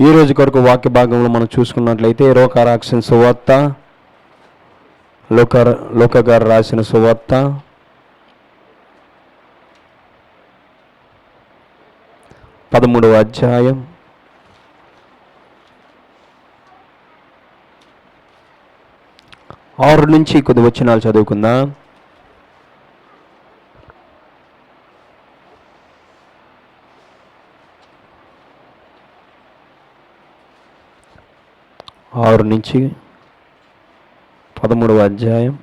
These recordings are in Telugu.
ఈ రోజు కొరకు వాక్య భాగంలో మనం చూసుకున్నట్లయితే రోక సువార్త లోక లోకగారు రాసిన సువార్త పదమూడవ అధ్యాయం. ఆరు నుంచి కొద్ది వచ్చినాలు చదువుకుందాం. ఆరు నుంచి పదమూడవ అధ్యాయం.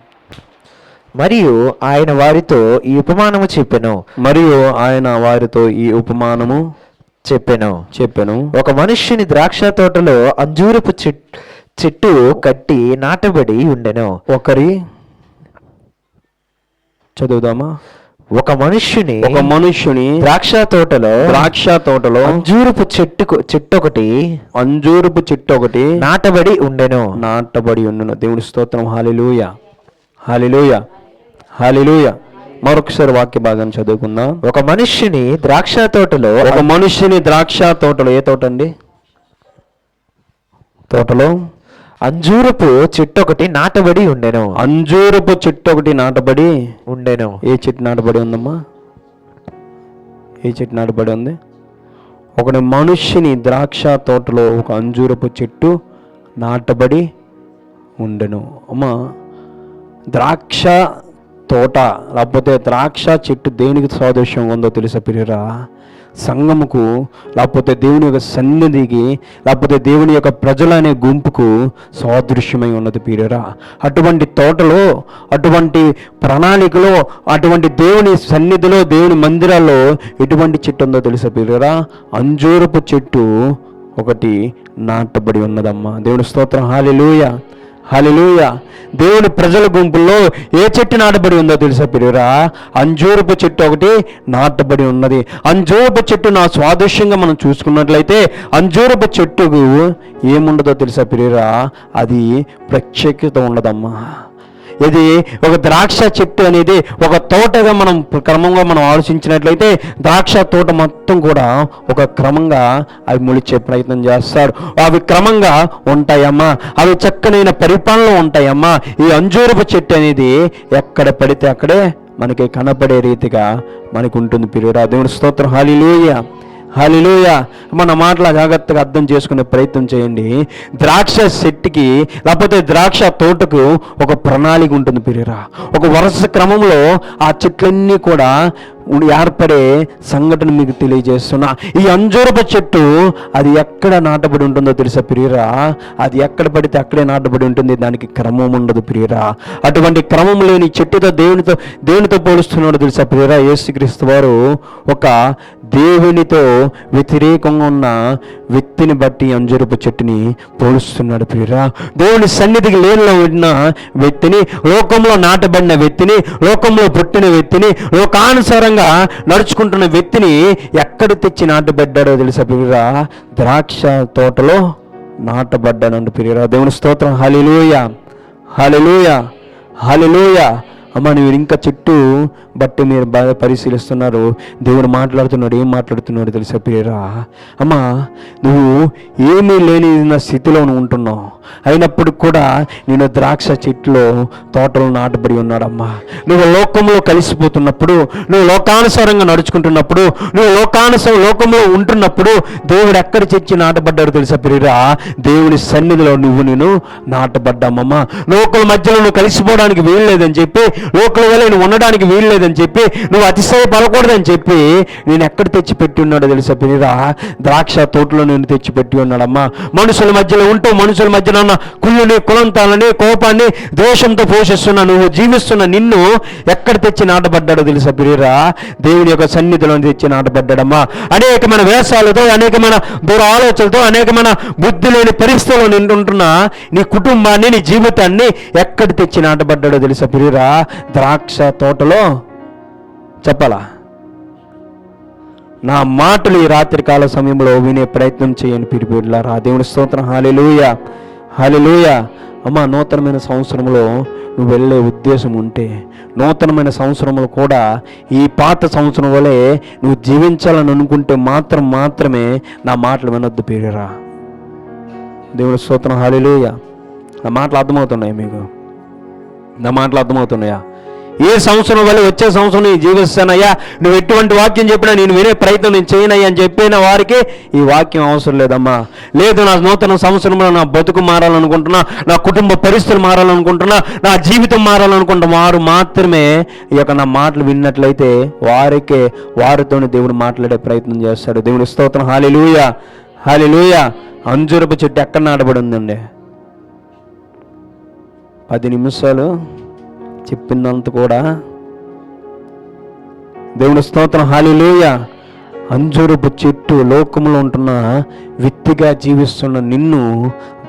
మరియు ఆయన వారితో ఈ ఉపమానము చెప్పెను. మరియు ఆయన వారితో ఈ ఉపమానము చెప్పెను. చెప్పెను. ఒక మనుష్యుని ద్రాక్ష తోటలో అంజూరపు చెట్- చెట్టు కట్టి నాటబడి ఉండెను. ఒకరి చదువుదామా? ఒక మనుష్యుని ఒక మనుష్యుని ద్రాక్ష తోటలో ద్రాక్ష తోటలో అంజూరపు చెట్టు చెట్టు ఒకటి అంజూరపు చెట్టు ఒకటి నాటబడి ఉండెను. నాటబడి ఉండును. దేవుని స్తోత్రం. హాలిలూయ. హాలిలూయ. హాలిలూయ. మరొకసారి వాక్య భాగాన్ని చదువుకుందాం. ఒక మనుష్యుని ద్రాక్ష తోటలో ఒక మనుష్యుని ద్రాక్ష తోటలో ఏ తోట అండి? తోటలో అంజూరపు చెట్టు ఒకటి నాటబడి ఉండెను. అంజూరపు చెట్టు ఒకటి నాటబడి ఉండెను. ఏ చెట్టు నాటబడి ఉందమ్మా? ఏ చెట్టు నాటబడి ఉంది? ఒకటి మనుష్యుని ద్రాక్ష తోటలో ఒక అంజూరపు చెట్టు నాటబడి ఉండెను. అమ్మా ద్రాక్ష తోట లేకపోతే ద్రాక్ష చెట్టు దేనికి సాదృశ్యం ఉందో తెలుసా పిరియరా? సంఘముకు లేకపోతే దేవుని యొక్క సన్నిధికి లేకపోతే దేవుని యొక్క ప్రజలనే గుంపుకు సాదృశ్యమై ఉన్నది పీరియరా అటువంటి తోటలో అటువంటి ప్రణాళికలో అటువంటి దేవుని సన్నిధిలో దేవుని మందిరాల్లో ఎటువంటి చెట్టు ఉందో తెలుసా పీరియరా అంజూరపు చెట్టు ఒకటి నాటబడి ఉన్నదమ్మా. దేవుని స్తోత్రం. హాలిలోయ హలిలూయ దేవుని ప్రజల గుంపుల్లో ఏ చెట్టు నాటబడి ఉందో తెలుసా పిడురా అంజూరపు చెట్టు ఒకటి నాటబడి ఉన్నది. అంజూరపు చెట్టు నా స్వాదృశ్యంగా మనం చూసుకున్నట్లయితే అంజూరపు చెట్టుకు ఏముండదో తెలుసా పిడురా అది ప్రత్యేకత ఉండదమ్మా ఇది ఒక ద్రాక్ష చెట్టు అనేది ఒక తోటగా మనం క్రమంగా మనం ఆలోచించినట్లయితే ద్రాక్ష తోట మొత్తం కూడా ఒక క్రమంగా అవి మొలిచే ప్రయత్నం చేస్తారు అవి క్రమంగా ఉంటాయమ్మా. అవి చక్కనైన పరిపాలన ఉంటాయమ్మా. ఈ అంజూరపు చెట్టు అనేది ఎక్కడ పడితే అక్కడే మనకి కనపడే రీతిగా మనకు ఉంటుంది. పిరురా దేవుని స్తోత్రం. హాలిలోయ హలిలోయ మన మాటల జాగ్రత్తగా అర్థం చేసుకునే ప్రయత్నం చేయండి. ద్రాక్ష చెట్టుకి లేకపోతే ద్రాక్ష తోటకు ఒక ప్రణాళిక ఉంటుంది పిరిరా ఒక వరుస క్రమంలో ఆ చెట్లన్నీ కూడా ఏర్పడే సంఘటన మీకు తెలియజేస్తున్నా. ఈ అంజూరపు చెట్టు అది ఎక్కడ నాటబడి ఉంటుందో తెలుసా ప్రియరా? అది ఎక్కడ పడితే అక్కడే నాటబడి ఉంటుంది. దానికి క్రమం ఉండదు ప్రియరా. అటువంటి క్రమం లేని చెట్టుతో దేవునితో దేవునితో పోలుస్తున్నాడు తెలుసా ప్రియరా? యేసుక్రీస్తు వారు ఒక దేవునితో వ్యతిరేకంగా ఉన్న వ్యక్తిని బట్టి అంజరుపు చెట్టుని పోలుస్తున్నాడు ప్రియరా. దేవుని సన్నిధికి లేనిలో ఉన్న వ్యక్తిని లోకంలో నాటబడిన వ్యక్తిని లోకంలో పుట్టిన వ్యక్తిని లోకానుసారంగా నడుచుకుంటున్న వ్యక్తిని ఎక్కడ తెచ్చి నాటబడ్డాడో తెలుసా ప్రియరా? ద్రాక్ష తోటలో నాటబడ్డానండి ప్రియరా. దేవుని స్తోత్రం. హలిలూయ హలిలూయ హలిలోయ అమ్మ మీరు ఇంకా చెట్టు బట్టి మీరు బాగా పరిశీలిస్తున్నారు. దేవుడు మాట్లాడుతున్నాడు ఏం మాట్లాడుతున్నాడు తెలుసా ప్రియరా? అమ్మా నువ్వు ఏమీ లేని నా స్థితిలో ఉంటున్నావు. అయినప్పుడు కూడా నేను ద్రాక్ష చెట్టులో తోటలు నాటబడి ఉన్నాడమ్మా. నువ్వు లోకంలో కలిసిపోతున్నప్పుడు నువ్వు లోకానుసారంగా నడుచుకుంటున్నప్పుడు నువ్వు లోకానుసారం లోకంలో ఉంటున్నప్పుడు దేవుడు ఎక్కడ చెచ్చి నాటబడ్డాడు తెలుసా ప్రియరా? దేవుని సన్నిధిలో నువ్వు నేను నాటబడ్డామమ్మా లోకల మధ్యలో నువ్వు కలిసిపోవడానికి వీల్లేదని చెప్పి లోకల వల్ల నేను ఉండడానికి వీల్లేదని చెప్పి నువ్వు అతిశయ పడకూడదని చెప్పి నేను ఎక్కడ తెచ్చి పెట్టి ఉన్నాడో తెలుసా ప్రియరా? ద్రాక్ష తోటలో నేను తెచ్చిపెట్టి ఉన్నాడమ్మా. మనుషుల మధ్యలో ఉంటూ మనుషుల మధ్యలో ఉన్న కుళ్ళుని కులంతాలని కోపాన్ని దోషంతో పోషిస్తున్న నువ్వు జీవిస్తున్న నిన్ను ఎక్కడ తెచ్చి నాటబడ్డాడో తెలుసా ప్రియరా? దేవుని యొక్క సన్నిధిలో తెచ్చి నాటబడ్డాడమ్మా. అనేకమైన వేషాలతో అనేకమైన దూర ఆలోచనలతో అనేకమైన బుద్ధి లేని పరిస్థితుల్లో నిండుంటున్న నీ కుటుంబాన్ని నీ జీవితాన్ని ఎక్కడ తెచ్చి నాటబడ్డాడో తెలుసా ప్రియరా? ద్రాక్ష తోటలో చెప్పాలా? నా మాటలు ఈ రాత్రికాల సమయంలో వినే ప్రయత్నం చేయని పిరిపిడ్లారా. దేవుని స్తోత్రం. హాలిలూయ హాలిలూయ అమ్మ నూతనమైన సంవత్సరంలో నువ్వు వెళ్ళే ఉద్దేశం ఉంటే నూతనమైన సంవత్సరంలో కూడా ఈ పాత సంవత్సరం వలె నువ్వు జీవించాలని అనుకుంటే మాత్రం మాత్రమే నా మాటలు వినొద్దు పేరురా. దేవుని స్తోత్రం. హాలిలూయ నా మాటలు అర్థమవుతున్నాయి మీకు? నా మాటలు అర్థమవుతున్నాయా? ఏ సంవత్సరం వల్ల వచ్చే సంవత్సరం నేను జీవిస్తానయ్యా? నువ్వు ఎటువంటి వాక్యం చెప్పినా నేను వినే ప్రయత్నం నేను చేయనయ్యా అని చెప్పిన వారికి ఈ వాక్యం అవసరం లేదమ్మా. లేదు నా నూతన సంవత్సరంలో నా బతుకు మారాలనుకుంటున్నా నా కుటుంబ పరిస్థితులు మారాలనుకుంటున్నా నా జీవితం మారాలనుకుంటున్న వారు మాత్రమే ఈ యొక్క నా మాటలు విన్నట్లయితే వారికే వారితోనే దేవుడు మాట్లాడే ప్రయత్నం చేస్తాడు. దేవుని స్తోత్రం. హాలిలూయ. హాలిలూయ. అంజురపు చెట్టు ఎక్కడ నాటబడి ఉందండి? పది నిమిషాలు చెప్పిందంత కూడా దేవుని స్తోత్రం. హాలిలోయ అంజూరపు చెట్టు లోకంలో ఉంటున్న వ్యక్తిగా జీవిస్తున్న నిన్ను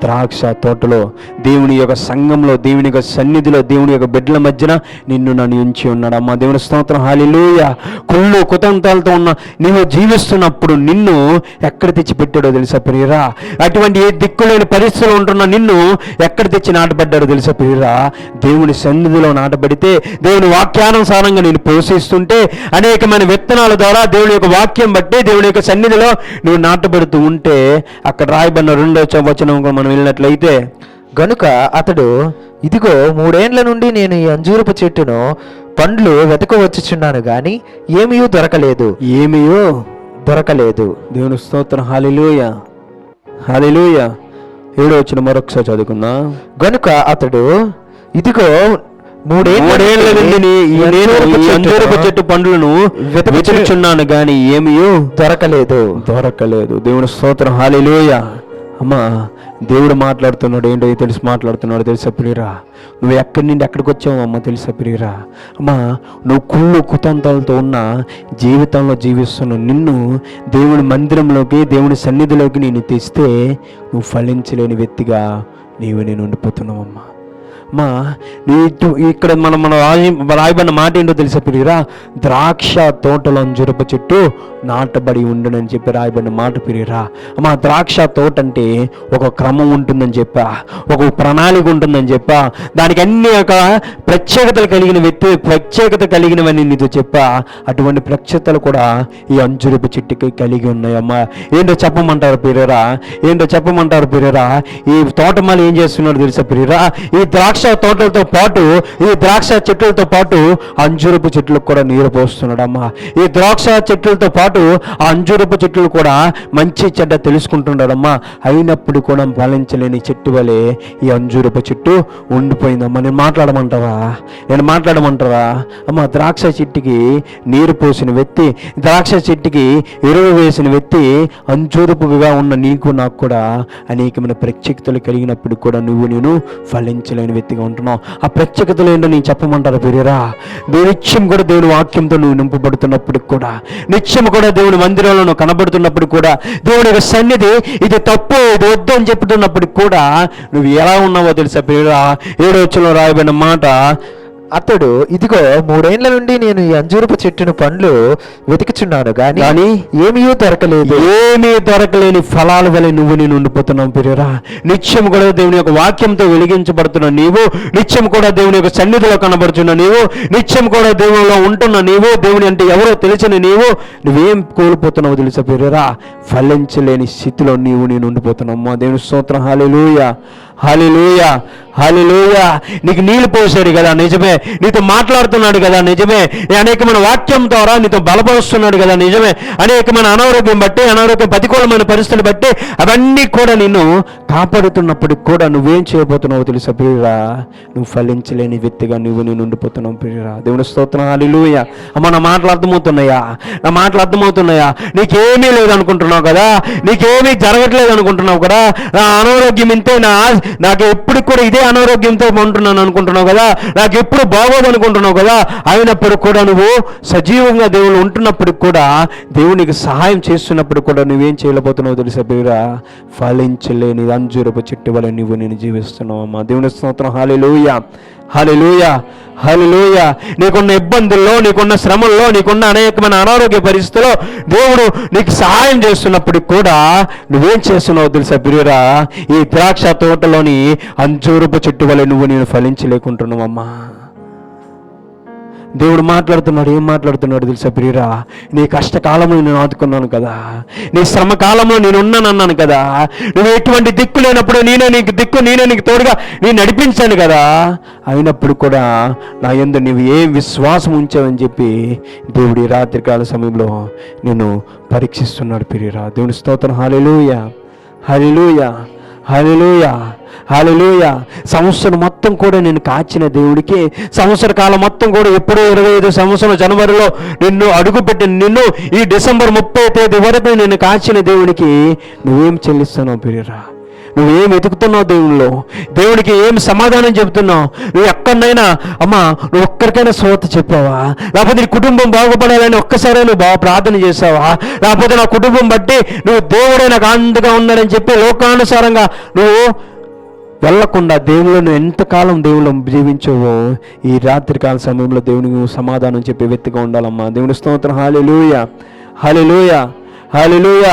ద్రాక్ష తోటలో దేవుని యొక్క సంఘంలో దేవుని యొక్క సన్నిధిలో దేవుని యొక్క బిడ్డల మధ్యన నిన్ను నన్ను ఉంచి ఉన్నాడు అమ్మ దేవుని స్తోత్రం. హాలిలోయ కుళ్ళు కుతంతాలతో ఉన్న నీవు జీవిస్తున్నప్పుడు నిన్ను ఎక్కడ తెచ్చి పెట్టాడో తెలుసా ప్రియరా? అటువంటి ఏ దిక్కులేని పరిస్థితులు ఉంటున్న నిన్ను ఎక్కడ తెచ్చి నాటబడ్డాడో తెలుసా ప్రియరా? దేవుని సన్నిధిలో నాటబడితే దేవుని వాక్యానుసారంగా నేను పోషిస్తుంటే అనేకమైన విత్తనాల ద్వారా దేవుని యొక్క వాక్యం బట్టి దేవుని యొక్క సన్నిధిలో నువ్వు నాటబడుతూ ఉంటే అక్కడ రాయబడిన రెండో వచనం మనం వెళ్ళినట్లయితే గనుక అతడు ఇదిగో మూడేండ్ల నుండి నేను ఈ అంజూరపు చెట్టును పండ్లు వెతకవచ్చుచున్నాను గాని ఏమీ దొరకలేదు. ఏమియో దొరకలేదు. దేవుని స్తోత్రం. హాలిలూయ. హాలిలూయ. ఏడో వచ్చిన మరొకసారి చదువుకుందాం. గనుక అతడు ఇదిగో మూడేళ్ళ నుండి ఈ అంజూరపు చెట్టు పండ్లను వెతుకుచు- వెతుకుచున్నాను గాని ఏమియో? దొరకలేదు. దొరకలేదు. దేవుని స్తోత్రం. హాలిలోయ అమ్మా దేవుడు మాట్లాడుతున్నాడు. ఏంటో తెలిసి మాట్లాడుతున్నాడు తెలుసా ప్రియరా? నువ్వు ఎక్కడి నుండి ఎక్కడికి వచ్చావు అమ్మ తెలుసా ప్రియరా? అమ్మా నువ్వు కుళ్ళు కుతంతాలతో ఉన్న జీవితంలో జీవిస్తున్న నిన్ను దేవుని మందిరంలోకి దేవుని సన్నిధిలోకి నేను తెస్తే నువ్వు ఫలించలేని వ్యక్తిగా నీవు నేను ఉండిపోతున్నావమ్మా మా నీటు ఇక్కడ మనం మన రాయి రాయబడిన మాట ఏంటో తెలుసా పిరిరా ద్రాక్ష తోటలో అంజురపు చెట్టు నాటబడి ఉండునని చెప్పి రాయబడిన మాట పిరిగిరా మా ద్రాక్ష తోట అంటే ఒక క్రమం ఉంటుందని చెప్పా. ఒక ప్రణాళిక ఉంటుందని చెప్పా. దానికి అన్ని ఒక ప్రత్యేకతలు కలిగిన వ్యక్తి ప్రత్యేకత కలిగినవని నీతో చెప్పా. అటువంటి ప్రత్యేకతలు కూడా ఈ అంజురపు చెట్టుకి కలిగి ఉన్నాయమ్మా. ఏంటో చెప్పమంటారు పిరిరా ఏంటో చెప్పమంటారు పిరిరా ఈ తోటమాలు ఏం చేస్తున్నాడు తెలుసా పిరిరా ఈ ద్రాక్ష తోటలతో పాటు ఈ ద్రాక్ష చెట్లతో పాటు అంజురపు చెట్లకు కూడా నీరు పోస్తున్నాడమ్మా. ఈ ద్రాక్ష చెట్లతో పాటు ఆ అంజురపు చెట్లు కూడా మంచి చెడ్డ తెలుసుకుంటున్నాడమ్మా. అయినప్పుడు కూడా ఫలించలేని చెట్టు వలె ఈ అంజురపు చెట్టు ఉండిపోయిందమ్మా. నేను మాట్లాడమంటావా? నేను మాట్లాడమంటావా? అమ్మ ద్రాక్ష చెట్టుకి నీరు పోసిన వ్యక్తి ద్రాక్ష చెట్టుకి ఎరువు వేసిన వ్యక్తి అంజూరపుగా ఉన్న నీకు నాకు కూడా అనేకమైన ప్రత్యేకతలు కలిగినప్పుడు కూడా నువ్వు నేను ఫలించలేని వ్యక్తి. వ్యక్తిగా ఉంటున్నావు. ఆ ప్రత్యేకతలు ఏంటో నేను చెప్పమంటారు పెరిరా నిత్యం కూడా దేవుని వాక్యంతో నువ్వు నింపబడుతున్నప్పుడు కూడా నిత్యం కూడా దేవుని మందిరంలో నువ్వు కనబడుతున్నప్పుడు కూడా దేవుని యొక్క సన్నిధి ఇది తప్పు ఇది వద్దు అని చెప్తున్నప్పుడు కూడా నువ్వు ఎలా ఉన్నావో తెలుసా పెరిరా ఏడో వచ్చిన రాయబడిన మాట అతడు ఇదిగో మూడేండ్ల నుండి నేను ఈ అంజూరపు చెట్టును పండ్లు వెతికిచున్నాను గాని కానీ ఏమీ దొరకలేదు. ఏమీ దొరకలేని ఫలాల వలె నువ్వు నేను ఉండిపోతున్నావు పిరియరా. నిత్యం కూడా దేవుని యొక్క వాక్యంతో వెలిగించబడుతున్న నీవు నిత్యం కూడా దేవుని యొక్క సన్నిధిలో కనబడుతున్న నీవు నిత్యం కూడా దేవునిలో ఉంటున్న నీవు దేవుని అంటే ఎవరో తెలిసిన నీవు నువ్వేం కోల్పోతున్నావు తెలుసా పిరియరా? ఫలించలేని స్థితిలో నీవు నేను ఉండిపోతున్నావు అమ్మా దేవుని స్తోత్రం. హాలిలూయ హాలిలూయ హాలిలూయ నీకు నీళ్ళు పోసాడు కదా నిజమే. నీతో మాట్లాడుతున్నాడు కదా నిజమే. అనేకమైన వాక్యం ద్వారా నీతో బలపరుస్తున్నాడు కదా నిజమే. అనేకమైన అనారోగ్యం బట్టి అనారోగ్యం ప్రతికూలమైన పరిస్థితులు బట్టి అవన్నీ కూడా నిన్ను కాపాడుతున్నప్పటికి కూడా నువ్వేం చేయబోతున్నావు తెలుసా ప్రియురా? నువ్వు ఫలించలేని వ్యక్తిగా నువ్వు నేను ఉండిపోతున్నావు ప్రియురా. దేవుని స్తోత్రం హాలిలూయ అమ్మ నా మాటలు అర్థమవుతున్నాయా? నా మాటలు అర్థమవుతున్నాయా? నీకేమీ లేదు అనుకుంటున్నావు కదా? నీకేమీ జరగట్లేదు అనుకుంటున్నావు కదా? నా అనారోగ్యం ఇంతే నా నాకు ఎప్పుడు కూడా ఇదే అనారోగ్యంతో ఉంటున్నాను అనుకుంటున్నావు కదా? నాకు ఎప్పుడు బాగోదు అనుకుంటున్నావు కదా? అయినప్పుడు కూడా నువ్వు సజీవంగా దేవుడు ఉంటున్నప్పుడు కూడా దేవునికి సహాయం చేస్తున్నప్పుడు కూడా నువ్వేం చేయలేకపోతున్నావు తెలుసా పేరా ఫలించలేని అంజూరపు చెట్టు వల్ల నువ్వు నేను జీవిస్తున్నావు అమ్మా దేవుని స్తోత్రం. హాలిలూయ హాలిలూయ హాలిలూయ నీకున్న ఇబ్బందుల్లో నీకున్న శ్రమల్లో నీకున్న అనేకమైన అనారోగ్య పరిస్థితుల్లో దేవుడు నీకు సహాయం చేస్తున్నప్పుడు కూడా నువ్వేం చేస్తున్నావు తెలుసా బిరురా ఈ ద్రాక్ష తోటలోని అంజూరపు చెట్టు వల్ల నువ్వు నేను ఫలించలేకుంటున్నావమ్మా. దేవుడు మాట్లాడుతున్నాడు ఏం మాట్లాడుతున్నాడు తెలుసా ప్రియరా? నీ కష్టకాలంలో నేను ఆదుకున్నాను కదా. నీ శ్రమ కాలంలో నేను ఉన్నాను అన్నాను కదా. నువ్వు ఎటువంటి దిక్కు లేనప్పుడు నేనే నీకు దిక్కు నేనే నీకు తోడుగా నేను నడిపించాను కదా. అయినప్పుడు కూడా నా ఎందు నువ్వు ఏం విశ్వాసం ఉంచావని చెప్పి దేవుడి రాత్రికాల సమయంలో నేను పరీక్షిస్తున్నాడు ప్రియరా. దేవుని స్తోత్రం. హాలెలూయ హాలెలూయ హాలెలూయ హాలెలూయ సంవత్సరం మొత్తం కూడా నేను కాచిన దేవుడికి సంవత్సర కాలం మొత్తం కూడా ఎప్పుడో ఇరవై ఐదు సంవత్సరం జనవరిలో నిన్ను అడుగుపెట్టిన నిన్ను ఈ డిసెంబర్ ముప్పై తేదీ వరకు నేను కాచిన దేవునికి నువ్వేం చెల్లిస్తున్నావు పిరియరా? నువ్వేం వెతుకుతున్నావు దేవుళ్ళు దేవుడికి ఏం సమాధానం చెబుతున్నావు? నువ్వు ఎక్కడైనా అమ్మా నువ్వు ఒక్కరికైనా శ్రోత చెప్పావా? లేకపోతే నీ కుటుంబం బాగుపడాలని ఒక్కసారి నువ్వు బాగా ప్రార్థన చేసావా లేకపోతే నా కుటుంబం బట్టి నువ్వు దేవుడే నాకు అంతగా ఉన్నాడని చెప్పి లోకానుసారంగా నువ్వు వెళ్ళకుండా దేవుళ్ళు నువ్వు ఎంతకాలం దేవుళ్ళు జీవించవో ఈ రాత్రికాల సమయంలో దేవునికి నువ్వు సమాధానం చెప్పే వ్యక్తిగా ఉండాలమ్మా. దేవుని స్తోత్రం. హాలిలూయ హాలిలూయ హాలిలూయ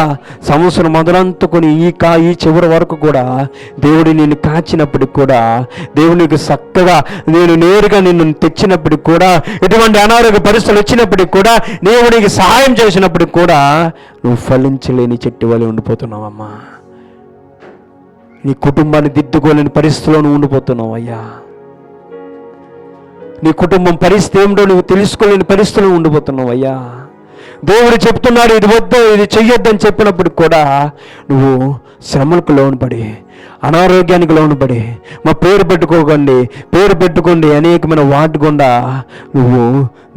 సంవత్సరం మొదలంతుకొని ఈ కా ఈ చివరి వరకు కూడా దేవుడు నిన్ను కాచినప్పటికి కూడా దేవునికి చక్కగా నేను నేరుగా నిన్ను తెచ్చినప్పటికి కూడా ఎటువంటి అనారోగ్య పరిస్థితులు వచ్చినప్పటికి కూడా దేవుడికి సహాయం చేసినప్పటికి కూడా నువ్వు ఫలించలేని చెట్టు వలె ఉండిపోతున్నావమ్మా. నీ కుటుంబాన్ని దిద్దుకోలేని పరిస్థితిలో నువ్వు ఉండిపోతున్నావు అయ్యా. నీ కుటుంబం పరిస్థితి ఏమిటో నువ్వు తెలుసుకోలేని పరిస్థితిలో ఉండిపోతున్నావు అయ్యా. దేవుడు చెప్తున్నాడు ఇది వద్దు ఇది చెయ్యొద్దని చెప్పినప్పుడు కూడా నువ్వు శ్రమలకు లోనుపడి అనారోగ్యానికి లోనుపడి మా పేరు పెట్టుకోకండి పేరు పెట్టుకోండి అనేకమైన వాటి గుండా నువ్వు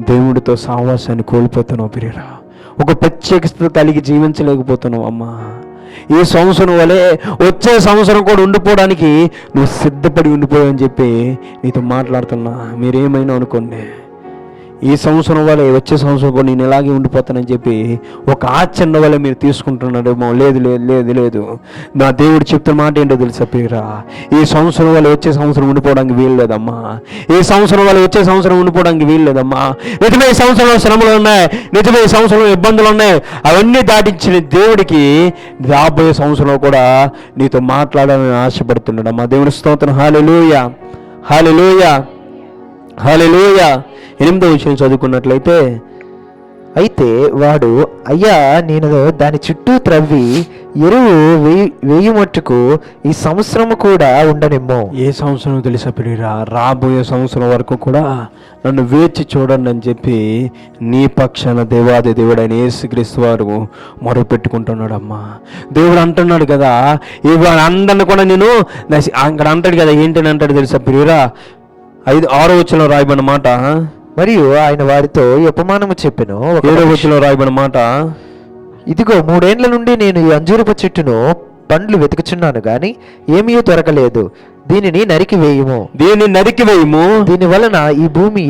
దేవుడితో సావాసాన్ని కోల్పోతున్నావు పిరియరా ఒక ప్రత్యేకత కలిగి జీవించలేకపోతున్నావు అమ్మా. ఈ సంవత్సరం వలె వచ్చే సంవత్సరం కూడా ఉండిపోవడానికి నువ్వు సిద్ధపడి ఉండిపోయావు అని చెప్పి నీతో మాట్లాడుతున్నా. మీరేమైనా అనుకోండి. ఈ సంవత్సరం వల్ల వచ్చే సంవత్సరం కూడా నేను ఇలాగే ఉండిపోతానని చెప్పి ఒక ఆచరణ వల్ల మీరు తీసుకుంటున్నాడేమో లేదు లేదు లేదు లేదు. నా దేవుడు చెప్తున్న మాట ఏంటో తెలుసా పేరా ఈ సంవత్సరం వల్ల వచ్చే సంవత్సరం ఉండిపోవడానికి వీలు లేదమ్మా. ఈ సంవత్సరం వల్ల వచ్చే సంవత్సరం ఉండిపోవడానికి వీలు లేదమ్మా. నిజమే ఈ సంవత్సరంలో శ్రమలు ఉన్నాయి. నిజమే ఈ సంవత్సరంలో ఇబ్బందులు ఉన్నాయి. అవన్నీ దాటించిన దేవుడికి రాబోయే సంవత్సరంలో కూడా నీతో మాట్లాడాలని ఆశపడుతున్నాడు అమ్మా దేవుని స్తోత్రం. హాలెలూయ. హాలెలూయ. హాలెలూయ. ఎనిమిదో విషయం చదువుకున్నట్లయితే అయితే వాడు అయ్యా నేను దాని చుట్టూ త్రవ్వి ఎరువు వేయి వేయి మట్టుకు ఈ సంవత్సరము కూడా ఉండనిమ్మో. ఏ సంవత్సరం తెలుసా పిడిరా రాబోయే సంవత్సరం వరకు కూడా నన్ను వేచి చూడండి అని చెప్పి నీ పక్షాన దేవాది దేవుడైన యేసుక్రీస్తు వారు మొరపెట్టుకుంటున్నాడమ్మా. దేవుడు అంటున్నాడు కదా ఇవి అందరిని కూడా నేను అక్కడ అంటాడు కదా ఏంటని అంటాడు తెలుసా పిడిరా ఐదు ఆరో వచ్చిన రాయబడిన మాట మరియు ఆయన వారితో ఈ ఉపమానము చెప్పెను. ఏడో వచ్చిన రాయబడిన మాట ఇదిగో మూడేండ్ల నుండి నేను ఈ అంజూరపు చెట్టును పండ్లు వెతుకుచున్నాను గాని ఏమీ దొరకలేదు. దీనిని నరికి వేయుము. దీన్ని నరికి వేయము. దీని వలన ఈ భూమి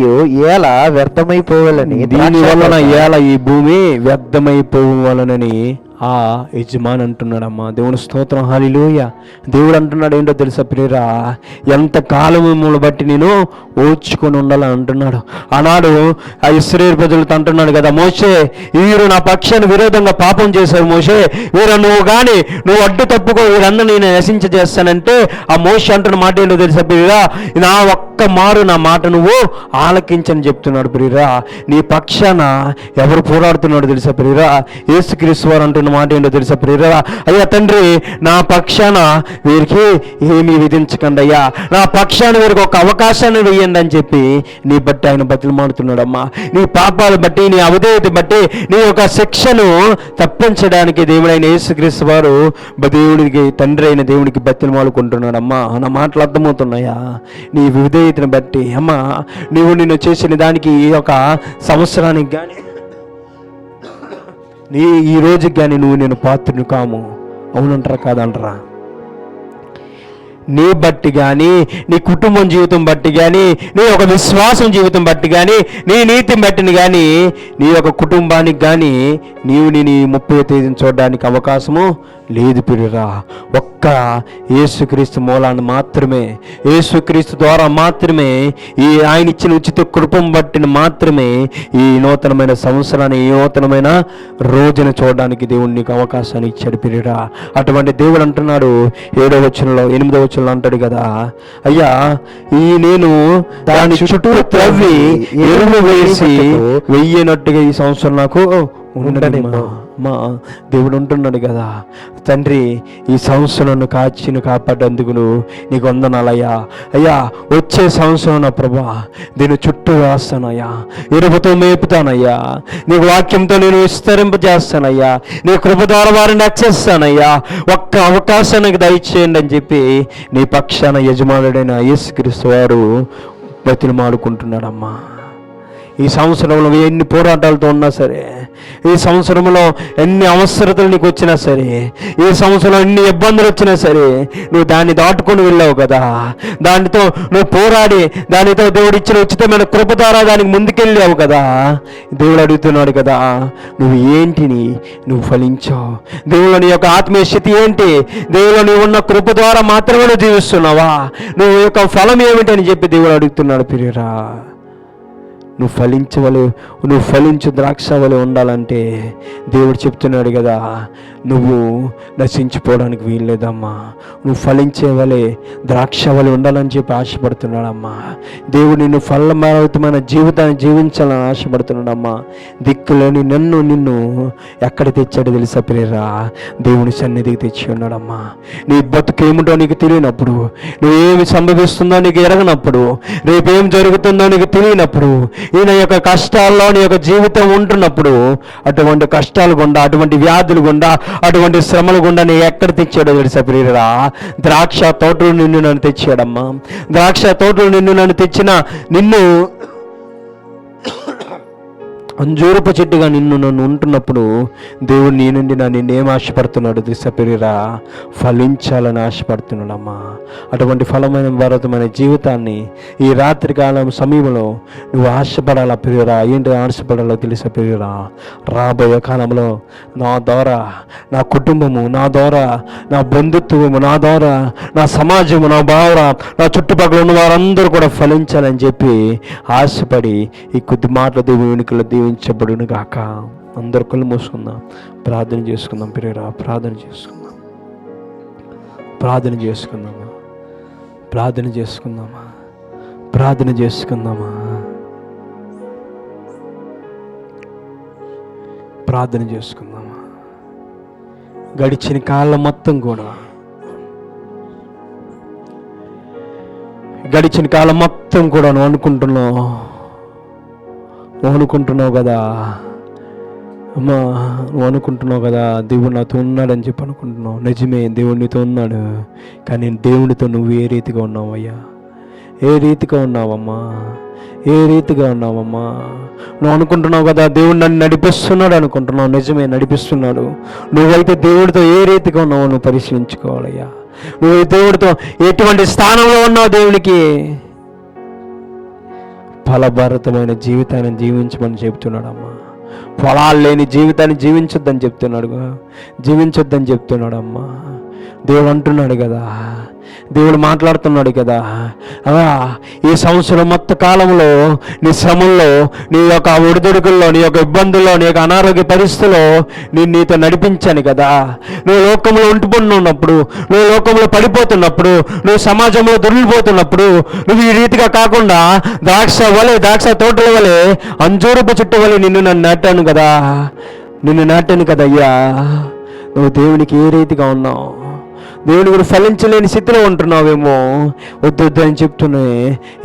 ఎలా వ్యర్థమైపోవాలని దీని వలన ఏల ఈ భూమి వ్యర్థమైపోవాలనని ఆ యజమాని అంటున్నాడమ్మా దేవుని స్తోత్రం హాలిలోయ దేవుడు అంటున్నాడు ఏంటో తెలుసా ప్రియరా? ఎంత కాలము బట్టి నేను ఓర్చుకొని ఉండాలని అంటున్నాడు. ఆనాడు ఆ ఇస్రేల్ ప్రజలతో అంటున్నాడు కదా మోసే వీరు నా పక్షాన్ని విరోధంగా పాపం చేశారు మోసే వీరు నువ్వు కానీ నువ్వు అడ్డు తప్పుకో వీరందరూ నేను నశించ చేస్తానంటే ఆ మోసే అంటున్న మాట ఏంటో తెలుసా ప్రియరా? నా ఒక్క మారు నా మాట నువ్వు ఆలకించని చెప్తున్నాడు ప్రియరా. నీ పక్షాన ఎవరు పోరాడుతున్నాడు తెలుసా ప్రియరా? ఏసుక్రీస్తు వారు అంటున్న మాట ఏంటో తెలుసా ప్రేరణ అయ్యా తండ్రి నా పక్షాన వీరికి ఏమీ విధించకండి అయ్యా. నా పక్షాన వీరికి ఒక అవకాశాన్ని వేయండి అని చెప్పి నీ బట్టి ఆయన బతులు మాడుతున్నాడమ్మా నీ పాపాలు బట్టి నీ అవధేయత బట్టి నీ యొక్క శిక్షను తప్పించడానికి దేవుడైన యేసుక్రీస్తు వారు దేవుడికి తండ్రి అయిన దేవుడికి బతులు మాడుకుంటున్నాడమ్మా నా మాటలు అర్థమవుతున్నాయా? నీ విధేయతను బట్టి. అమ్మా నీవు నిన్ను చేసిన దానికి ఈ యొక్క సంవత్సరానికి కానీ నీ ఈ రోజుకి కానీ నువ్వు నేను పాత్రను కాము. అవునంటారా కాదంటారా? నీ బట్టి కానీ నీ కుటుంబం జీవితం బట్టి కానీ నీ ఒక విశ్వాసం జీవితం బట్టి కానీ నీ నీతిని బట్టిని కానీ నీ యొక్క కుటుంబానికి కానీ నీవు నీ ముప్పై తేదీని చూడడానికి అవకాశము లేదు పిరురా ఒక్క యేసుక్రీస్తు మూలాన్ని మాత్రమే యేసుక్రీస్తు ద్వారా మాత్రమే ఈ ఆయన ఇచ్చిన ఉచిత కృపం బట్టిన మాత్రమే ఈ నూతనమైన సంవత్సరాన్ని ఈ నూతనమైన రోజును చూడడానికి దేవుడు నీకు అవకాశాన్ని ఇచ్చాడు పిరురా అటువంటి దేవుడు అంటున్నాడు ఏడో వచనంలో ఎనిమిదో వచనంలో అంటాడు కదా. అయ్యా ఈ నేను దాని చుట్టూ త్రవ్వి ఎరువు వేసి వెయ్యినట్టుగా ఈ సంవత్సరం నాకు ఉండనిమ్మా మా దేవుడు ఉంటున్నాడు కదా. తండ్రి ఈ సంవత్సరం నన్ను కాచిను కాపాడేందుకు నువ్వు నీకు వందనాలయ్యా అయ్యా. వచ్చే సంవత్సరం నా ప్రభా దీని చుట్టూ వేస్తానయ్యా ఎరుపుతో మేపుతానయ్యా నీ వాక్యంతో నేను విస్తరింపజేస్తానయ్యా. నీ కృప ద్వారా వారిని నచ్చేస్తానయ్యా ఒక్క అవకాశానికి దయచేయండి అని చెప్పి నీ పక్షాన యజమానుడైన యేసుక్రీస్తు వారు బతిమాడుకుంటున్నాడమ్మా ఈ సంవత్సరంలో ఎన్ని పోరాటాలతో ఉన్నా సరే ఈ సంవత్సరంలో ఎన్ని అవసరతలు నీకు వచ్చినా సరే ఈ సంవత్సరంలో ఎన్ని ఇబ్బందులు వచ్చినా సరే నువ్వు దాన్ని దాటుకొని వెళ్ళావు కదా. దానితో నువ్వు పోరాడి దానితో దేవుడు ఇచ్చిన ఉచితమైన కృప ద్వారా దానికి ముందుకెళ్ళావు కదా. దేవుడు అడుగుతున్నాడు కదా నువ్వు ఏంటిని నువ్వు ఫలించావు? దేవుడు నీ యొక్క ఆత్మీయ స్థితి ఏంటి? దేవుడు నీవు ఉన్న కృప ద్వారా మాత్రమే నువ్వు జీవిస్తున్నావా? నువ్వు యొక్క ఫలం ఏమిటని చెప్పి దేవుడు అడుగుతున్నాడు పిరియరా. నువ్వు ఫలించవలే నువ్వు ఫలించు ద్రాక్ష వలె ఉండాలంటే దేవుడు చెప్తున్నాడు కదా నువ్వు నశించిపోవడానికి వీల్లేదమ్మా. నువ్వు ఫలించే వలె ద్రాక్ష వలె ఉండాలని చెప్పి ఆశపడుతున్నాడమ్మా. దేవుడు నిన్ను ఫలమవుతమైన జీవితాన్ని జీవించాలని ఆశపడుతున్నాడమ్మా. దిక్కులేని నన్ను నిన్ను ఎక్కడ తెచ్చాడో తెలుసా ప్రేరా దేవుని సన్నిధికి తెచ్చి ఉన్నాడమ్మా. నీ బతుకు నీకు తెలియనప్పుడు నువ్వేమి సంభవిస్తుందో నీకు ఎరగనప్పుడు రేపేం జరుగుతుందో నీకు తెలియనప్పుడు ఈయన యొక్క కష్టాల్లో నీ యొక్క జీవితం ఉంటున్నప్పుడు అటువంటి కష్టాలు గుండా అటువంటి వ్యాధులు గుండా అటువంటి శ్రమలు గుండా నీ ఎక్కడ తెచ్చాడో తెలుసా ప్రియురా ద్రాక్ష తోటలు నిన్ను నన్ను తెచ్చాడమ్మా. ద్రాక్ష తోటలు నిన్ను నన్ను తెచ్చిన నిన్ను అంజూరపు చెట్టుగా నిన్ను నన్ను ఉంటున్నప్పుడు దేవుడు నీ నుండి నా నిన్నేం ఆశపడుతున్నాడు దిశ పెరిరా ఫలించాలని ఆశపడుతున్నాడమ్మా. అటువంటి ఫలమైన భారతమైన జీవితాన్ని ఈ రాత్రి కాలం సమయంలో నువ్వు ఆశపడాలా పెరిగిరా ఏంటి ఆశపడాలో తెలుసా పెరిగిరా రాబోయే కాలంలో నా ద్వారా నా కుటుంబము నా ద్వారా నా బంధుత్వము నా ద్వారా నా సమాజము నా భావన నా చుట్టుపక్కల ఉన్న వారందరూ కూడా ఫలించాలని చెప్పి ఆశపడి ఈ కొద్ది మాటల దేవుని వెనుకలు దీవించబడును గాక. అందరు కళ్ళు మూసుకుందాం. ప్రార్థన చేసుకుందాం పిరేరా ప్రార్థన చేసుకుందాం. ప్రార్థన చేసుకుందామా? ప్రార్థన చేసుకుందామా? ప్రార్థన చేసుకుందామా? ప్రార్థన చేసుకుందామా? గడిచిన కాలం మొత్తం కూడా గడిచిన కాలం మొత్తం కూడా నువ్వు అనుకుంటున్నావు. నువ్వు అనుకుంటున్నావు కదా? అమ్మా నువ్వు అనుకుంటున్నావు కదా? దేవుడు నాతో ఉన్నాడని చెప్పి అనుకుంటున్నావు. నిజమే దేవుడు నీతో ఉన్నాడు. కానీ దేవుడితో నువ్వు ఏ రీతిగా ఉన్నావయ్యా ఏ రీతిగా ఉన్నావమ్మా? ఏ రీతిగా ఉన్నావమ్మా? నువ్వు అనుకుంటున్నావు కదా దేవుడు నన్ను నడిపిస్తున్నాడు అనుకుంటున్నావు. నిజమే నడిపిస్తున్నాడు. నువ్వైతే దేవుడితో ఏ రీతిగా ఉన్నావో నువ్వు పరిశీలించుకోవాలయ్యా. నువ్వు దేవుడితో ఎటువంటి స్థానంలో ఉన్నావు దేవునికి? ఫలభరితమైన జీవితాన్ని జీవించమని చెప్తున్నాడమ్మా. పొలాలు లేని జీవితాన్ని జీవించొద్దని చెప్తున్నాడు జీవించొద్దని చెప్తున్నాడమ్మా. దేవుడు అంటున్నాడు కదా. దేవుడు మాట్లాడుతున్నాడు కదా. అలా ఈ సంవత్సరం మొత్త కాలంలో నీ శ్రమంలో నీ యొక్క ఒడిదొడుకుల్లో నీ యొక్క ఇబ్బందుల్లో నీ యొక్క అనారోగ్య పరిస్థితుల్లో నేను నీతో నడిపించాను కదా. నువ్వు లోకంలో ఉంటుపడి ఉన్నప్పుడు నువ్వు లోకంలో పడిపోతున్నప్పుడు నువ్వు సమాజంలో దొరికిపోతున్నప్పుడు నువ్వు ఈ రీతిగా కాకుండా ద్రాక్ష వలె ద్రాక్ష తోటల వలె అంజూరపు చెట్టు వలె నిన్ను నన్ను నాటాను కదా. నిన్ను నాటాను కదయ్యా నువ్వు దేవునికి ఏ రీతిగా ఉన్నావు? దేవుని కూడా ఫలించలేని స్థితిలో ఉంటున్నావేమో. వద్దొద్దు అని చెప్తున్నా.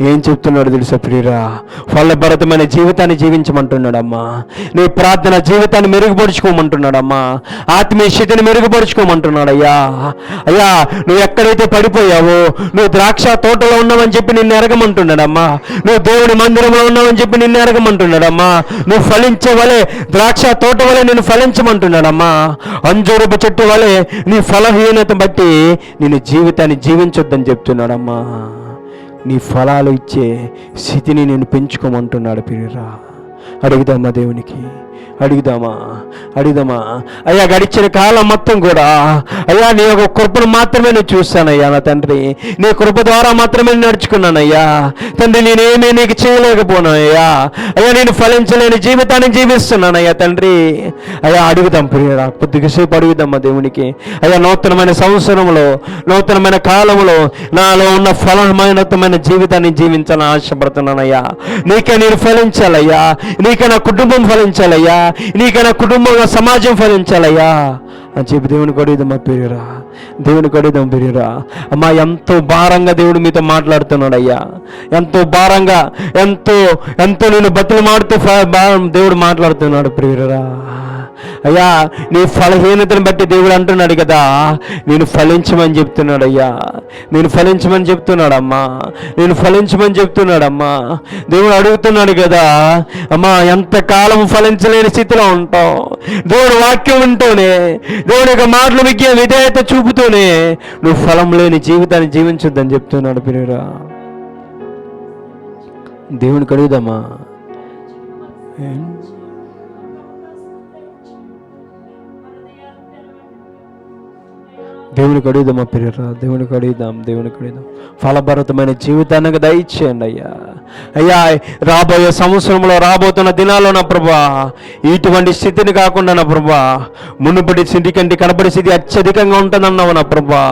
ఏం చెప్తున్నాడు తెలుసా ప్రియరా? ఫలభరితమైన జీవితాన్ని జీవించమంటున్నాడమ్మా. నీ ప్రార్థన జీవితాన్ని మెరుగుపరుచుకోమంటున్నాడమ్మా. ఆత్మీయ స్థితిని మెరుగుపరుచుకోమంటున్నాడయ్యా. అయ్యా నువ్వు ఎక్కడైతే పడిపోయావో నువ్వు ద్రాక్ష తోటలో ఉన్నావని చెప్పి నిన్ను ఎరగమంటున్నాడమ్మా. నువ్వు దేవుని మందిరంలో ఉన్నావని చెప్పి నిన్ను ఎరగమంటున్నాడమ్మా. నువ్వు ఫలించే వలె ద్రాక్ష తోట వలె నేను ఫలించమంటున్నాడమ్మా. అంజూరపు చెట్టు వలె నీ ఫలహీనత బట్టి నేను జీవితాన్ని జీవించొద్దని చెప్తున్నాడమ్మా. నీ ఫలాలు ఇచ్చే స్థితిని నేను పెంచుకోమంటున్నాడు పిరిరా అడుగుదామా దేవునికి? అడుగుదామా? అడుగుదామా? అయ్యా గడిచిన కాలం మొత్తం కూడా అయ్యా నీ యొక్క కృపను మాత్రమే నేను చూశానయ్యా నా తండ్రి. నీ కృప ద్వారా మాత్రమే నడుచుకున్నానయ్యా. తండ్రి నేనేమీ నీకు చేయలేకపోనాయ్యా అయ్యా నేను ఫలించలేని జీవితాన్ని జీవిస్తున్నానయ్యా తండ్రి. అయ్యా అడుగుదాం ప్రియరా కొద్దిగా సేపు అడుగుదామా దేవునికి. అయ్యా నూతనమైన సంవత్సరంలో నూతనమైన కాలంలో నాలో ఉన్న ఫలమైనతమైన జీవితాన్ని జీవించాలని ఆశపడుతున్నానయ్యా. నీకే నేను ఫలించాలయ్యా. నీకే నా కుటుంబం ఫలించాలయ్యా. నీకైనా కుటుంబంగా కుటుంబం సమాజం ఫలించాలయ్యా అని చెప్పి దేవుని కొడిదాం మా పేరురా. దేవుని కొడిదాం పేరురా అమ్మా ఎంతో భారంగా దేవుడు మీతో మాట్లాడుతున్నాడు అయ్యా. ఎంతో భారంగా ఎంతో ఎంతో నేను బతులు మాడుతూ దేవుడు మాట్లాడుతున్నాడు ప్రియురా అయ్యా నీ ఫలహీనతను బట్టి దేవుడు అంటున్నాడు కదా. నేను ఫలించమని చెప్తున్నాడు అయ్యా. నేను ఫలించమని చెప్తున్నాడమ్మా నేను ఫలించమని చెప్తున్నాడమ్మా దేవుడు అడుగుతున్నాడు కదా. అమ్మా ఎంతకాలం ఫలించలేని స్థితిలో ఉంటావు. దేవుడు వాక్యం ఉంటూనే దేవుడి యొక్క మాటలు విజ్ఞ విధేయత చూపుతూనే నువ్వు ఫలం లేని జీవితాన్ని జీవించొద్దని చెప్తున్నాడు పిరిరా దేవుని కడుగుదామా? దేవునికి అడుగుదాం మా పిల్లరా దేవునికి అడుగుదాం దేవునికి అడుగుదాం ఫలభరితమైన జీవితానికి దయచేయండి అయ్యా. అయ్యా రాబోయే సంవత్సరంలో రాబోతున్న దినాల్లో నా ప్రభా ఇటువంటి స్థితిని కాకుండా నా ప్రభా మునుపటి స్థితి కంటే కనపడి స్థితి అత్యధికంగా ఉంటుందన్నావు నా ప్రభా.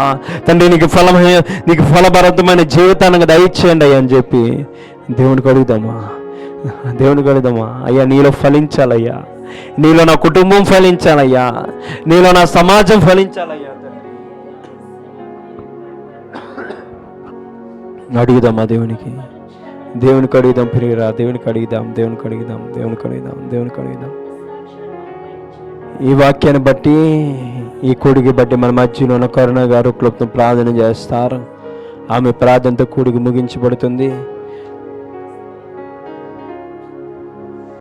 తండ్రి నీకు ఫలమైన నీకు ఫలభరితమైన జీవితానికి దయచేయండి అయ్యా అని చెప్పి దేవునికి అడుగుదామా దేవునికి అడుగుదామా అయ్యా నీలో ఫలించాలయ్యా. నీలో నా కుటుంబం ఫలించాలయ్యా. నీలో నా సమాజం ఫలించాలయ్యా. అడుగుదామా దేవునికి? దేవునికి అడుగుదాం ప్రియరా దేవునికి అడుగుదాం దేవునికి అడుగుదాం దేవునికి అడుగుదాం దేవునికి అడుగుదాం. ఈ వాక్యాన్ని బట్టి ఈ కొడుకు బట్టి మన మధ్యలో ఉన్న కరుణ గారు క్లుప్తం ప్రార్థన చేస్తారు. ఆమె ప్రార్థనతో కూడికి ముగించబడుతుంది.